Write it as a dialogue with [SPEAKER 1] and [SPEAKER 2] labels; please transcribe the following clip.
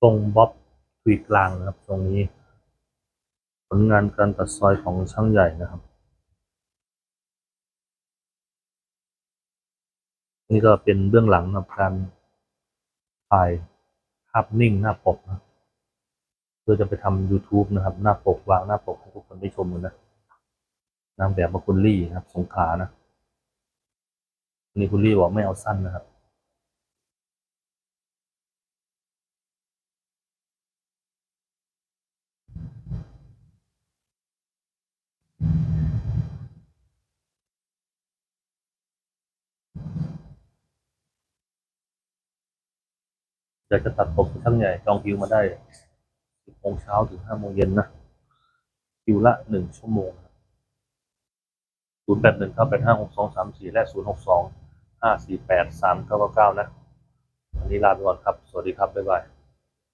[SPEAKER 1] ทรงบ๊อบทุยกลางนะครับ ตรงนี้ ผลงานการตัดซอยของช่างใหญ่นะครับ นี่ก็เป็นเบื้องหลังนะการถ่ายภาพนิ่งหน้าปกนะเพื่อจะไปทำ YouTube นะครับ หน้าปกวางหน้าปกให้ทุกคนได้ชมกันนะนางแบบมาคุณลี่นะครับ สงขานะอันนี่คุณลี่บอกไม่เอาสั้นนะครับ อยากจะตัดผมช่างใหญ่จองคิวมาได้สิบโมงเช้าถึงห้าโมงเย็นนะคิวละหนึ่งชั่วโมงศูนย์แปดหนึ่งเก้าแปดห้าหกสองสามสี่และศูนย์หกสองห้าสี่แปดสามเก้าเก้านะวันนี้ลาไปก่อนครับ สวัสดีครับ บ๊ายบาย